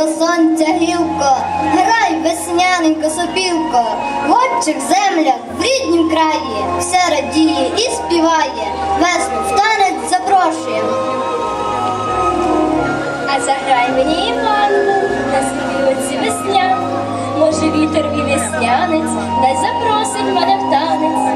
до сонця гілко, грай весняненько сопілко, отчих землях в ріднім краї, все радіє і співає, весну в танець запрошує. А заграй мені Іванку, на співці весня, може, вітер і веснянець, дай запросить мене в танець.